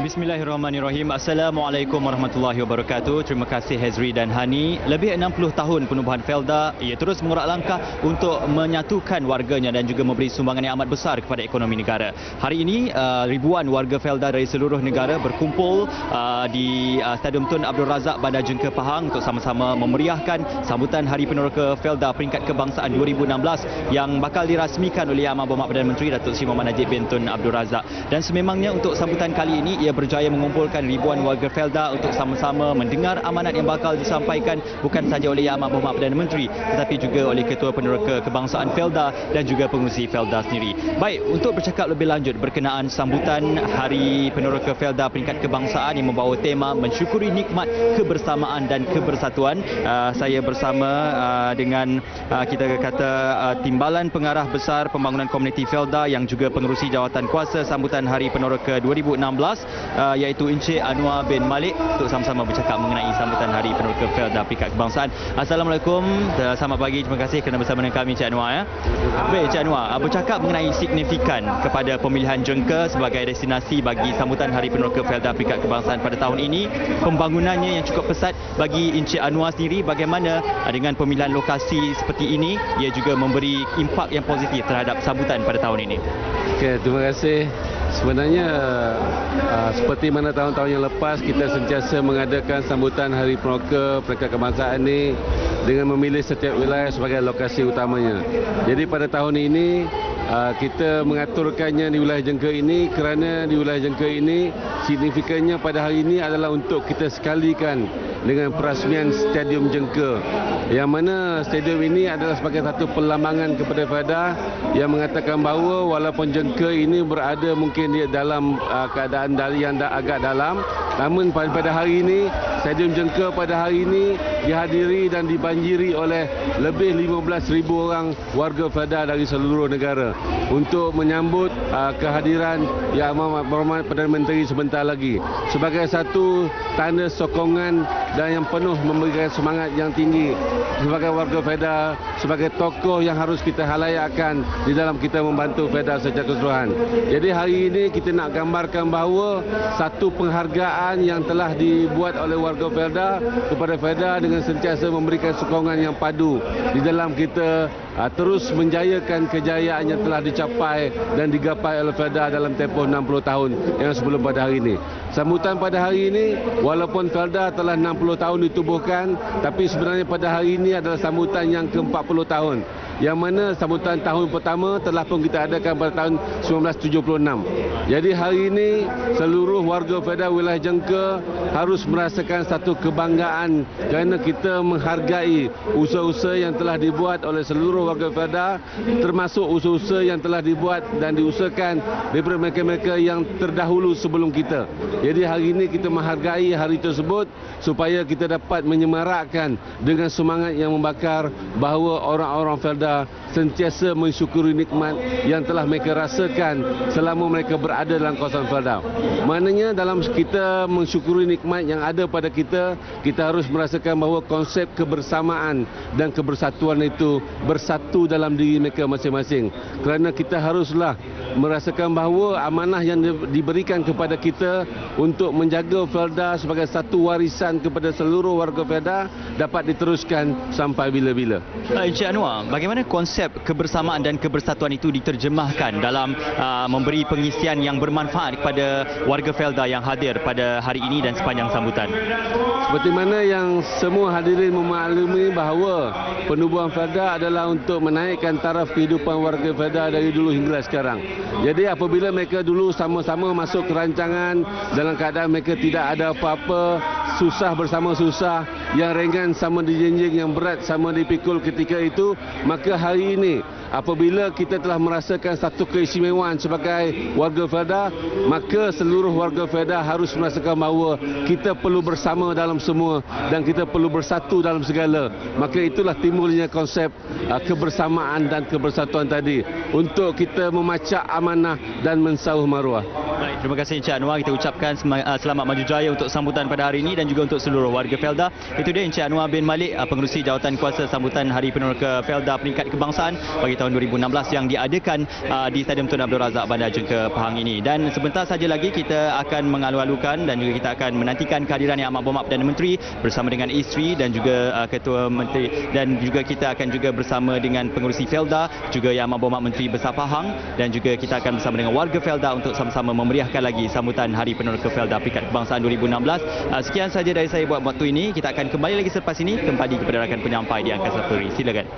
Bismillahirrahmanirrahim. Assalamualaikum warahmatullahi wabarakatuh. Terima kasih Hezri dan Hani. Lebih 60 tahun penubuhan Felda, ia terus mengorak langkah untuk menyatukan warganya dan juga memberi sumbangan yang amat besar kepada ekonomi negara. Hari ini uh, ribuan warga Felda dari seluruh negara berkumpul uh, di uh, Stadium Tun Abdul Razak Bandar Jengka Pahang untuk sama-sama memeriahkan sambutan Hari Peneroka Felda peringkat kebangsaan 2016 yang bakal dirasmikan oleh Yang Berhormat Perdana Menteri Datuk Seri Muhammad Najib bin Tun Abdul Razak. Dan sememangnya untuk sambutan kali ini ia berjaya mengumpulkan ribuan warga Felda untuk sama-sama mendengar amanat yang bakal disampaikan bukan sahaja oleh Yang Amat Berhormat Perdana Menteri tetapi juga oleh Ketua Peneroka Kebangsaan Felda dan juga pengurusi Felda sendiri. Baik, untuk bercakap lebih lanjut berkenaan sambutan Hari Peneroka Felda peringkat kebangsaan yang membawa tema mensyukuri nikmat kebersamaan dan kebersatuan, uh, saya bersama uh, dengan uh, kita kata uh, Timbalan Pengarah Besar Pembangunan Komuniti Felda yang juga pengerusi jawatan kuasa sambutan Hari Peneroka 2016 uh, iaitu Encik Anwar bin Malik untuk sama-sama bercakap mengenai sambutan Hari Peneroka Felda Peringkat Kebangsaan. Assalamualaikum. Selamat pagi. Terima kasih kerana bersama dengan kami Encik Anwar ya. Baik Encik Anwar, uh, bercakap mengenai signifikan kepada pemilihan Jengka sebagai destinasi bagi sambutan Hari Peneroka Felda Peringkat Kebangsaan pada tahun ini. Pembangunannya yang cukup pesat bagi Encik Anwar sendiri bagaimana uh, dengan pemilihan lokasi seperti ini ia juga memberi impak yang positif terhadap sambutan pada tahun ini. Okay, terima kasih. Sebenarnya uh, seperti mana tahun-tahun yang lepas kita sentiasa mengadakan sambutan Hari Peneroka Peringkat Kebangsaan ini dengan memilih setiap wilayah sebagai lokasi utamanya. Jadi pada tahun ini uh, kita mengaturkannya di wilayah Jengka ini kerana di wilayah Jengka ini signifikannya pada hari ini adalah untuk kita sekalikan dengan perasmian Stadium Jengka. Yang mana stadium ini adalah sebagai satu perlambangan kepada FADA yang mengatakan bahawa walaupun Jengka ini berada mungkin dia dalam uh, keadaan dari yang agak dalam namun pada hari ini Stadium Jengka pada hari ini dihadiri dan dibanjiri oleh lebih 15,000 orang warga FADA dari seluruh negara untuk menyambut uh, kehadiran Yang Amat Berhormat Perdana Menteri sebentar lagi. Sebagai satu tanda sokongan dan yang penuh memberikan semangat yang tinggi sebagai warga FEDA, sebagai tokoh yang harus kita halayakkan di dalam kita membantu FEDA secara keseluruhan. Jadi hari ini kita nak gambarkan bahawa satu penghargaan yang telah dibuat oleh warga FEDA kepada FEDA dengan sentiasa memberikan sokongan yang padu di dalam kita terus menjayakan kejayaan yang telah dicapai dan digapai oleh FEDA dalam tempoh 60 tahun yang sebelum pada hari ini. Sambutan pada hari ini walaupun Felda telah 60 tahun ditubuhkan tapi sebenarnya pada hari ini adalah sambutan yang ke-40 tahun yang mana sambutan tahun pertama telah pun kita adakan pada tahun 1976. Jadi hari ini seluruh warga Feda wilayah Jengka harus merasakan satu kebanggaan kerana kita menghargai usaha-usaha yang telah dibuat oleh seluruh warga Feda termasuk usaha-usaha yang telah dibuat dan diusahakan daripada mereka-mereka yang terdahulu sebelum kita. Jadi hari ini kita menghargai hari tersebut supaya kita dapat menyemarakkan dengan semangat yang membakar bahawa orang-orang Felda sentiasa mensyukuri nikmat yang telah mereka rasakan selama mereka berada dalam kawasan Felda. Maknanya dalam kita mensyukuri nikmat yang ada pada kita, kita harus merasakan bahawa konsep kebersamaan dan kebersatuan itu bersatu dalam diri mereka masing-masing. Kerana kita haruslah merasakan bahawa amanah yang diberikan kepada kita untuk menjaga Felda sebagai satu warisan kepada seluruh warga Felda dapat diteruskan sampai bila-bila. Encik Anwar, bagaimana bagaimana konsep kebersamaan dan kebersatuan itu diterjemahkan dalam uh, memberi pengisian yang bermanfaat kepada warga Felda yang hadir pada hari ini dan sepanjang sambutan? Seperti mana yang semua hadirin memaklumi bahawa penubuhan Felda adalah untuk menaikkan taraf kehidupan warga Felda dari dulu hingga sekarang. Jadi apabila mereka dulu sama-sama masuk rancangan dalam keadaan mereka tidak ada apa-apa, susah bersama susah, yang ringan sama dijinjing, yang berat sama dipikul ketika itu, maka hari ini apabila kita telah merasakan satu keistimewaan sebagai warga Felda maka seluruh warga Felda harus merasakan bahawa kita perlu bersama dalam semua dan kita perlu bersatu dalam segala maka itulah timbulnya konsep uh, kebersamaan dan kebersatuan tadi untuk kita memacak amanah dan mensauh maruah. Terima kasih Encik Anwar. Kita ucapkan uh, selamat maju jaya untuk sambutan pada hari ini dan juga untuk seluruh warga Felda. Itu dia Encik Anwar bin Malik, uh, pengerusi jawatan kuasa sambutan Hari Peneroka Felda peringkat kebangsaan bagi tahun 2016 yang diadakan uh, di Stadium Tun Abdul Razak Bandar Jengke Pahang ini. Dan sebentar saja lagi kita akan mengalu-alukan dan juga kita akan menantikan kehadiran Yang Amat Berhormat Perdana Menteri bersama dengan isteri dan juga Ketua Menteri dan juga kita akan juga bersama dengan pengerusi Felda, juga Yang Amat Berhormat Menteri Besar Pahang dan juga kita akan bersama dengan warga Felda untuk sama-sama memeriahkan lagi sambutan Hari Peneroka Felda Peringkat Kebangsaan 2016. Uh, sekian saja dari saya buat waktu ini. Kita akan kembali lagi selepas ini kembali kepada rakan penyampai di Angkasa Puri. Silakan.